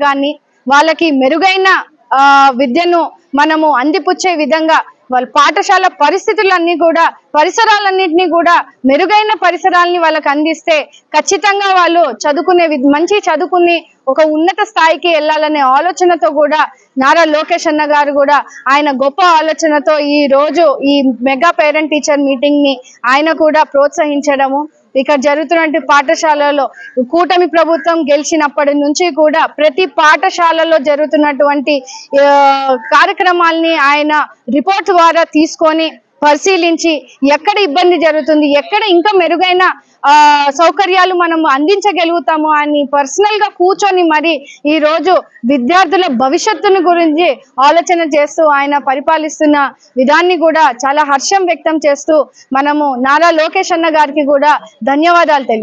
కానీ వాళ్ళకి మెరుగైన ఆ, విద్యను మనము అందిపుచ్చే విధంగా వాళ్ళ పాఠశాల పరిస్థితులన్నీ కూడా పరిసరాలన్నింటినీ కూడా మెరుగైన పరిసరాలని వాళ్ళకి అందిస్తే ఖచ్చితంగా వాళ్ళు చదువుకునే మంచి చదువుకుని ఒక ఉన్నత స్థాయికి వెళ్ళాలనే ఆలోచనతో కూడా నారా లోకేష్ అన్న గారు కూడా ఆయన గొప్ప ఆలోచనతో ఈ రోజు ఈ మెగా పేరెంట్ టీచర్ మీటింగ్ని ఆయన కూడా ప్రోత్సహించడము ఇక్కడ జరుగుతున్నటువంటి పాఠశాలలో కూటమి ప్రభుత్వం గెలిచినప్పటి నుంచి కూడా ప్రతి పాఠశాలలో జరుగుతున్నటువంటి కార్యక్రమాల్ని ఆయన రిపోర్ట్ ద్వారా తీసుకొని పరిశీలించి ఎక్కడ ఇబ్బంది జరుగుతుంది ఎక్కడ ఇంకా మెరుగైన ఆ సౌకర్యాలు మనం అందించగలుగుతాము అని పర్సనల్గా కూర్చొని మరి ఈ రోజు విద్యార్థుల భవిష్యత్తును గురించి ఆలోచన చేస్తూ ఆయన పరిపాలిస్తున్న విధాన్ని కూడా చాలా హర్షం వ్యక్తం చేస్తూ మనము నారా లోకేష్ అన్న గారికి కూడా ధన్యవాదాలు తెలియ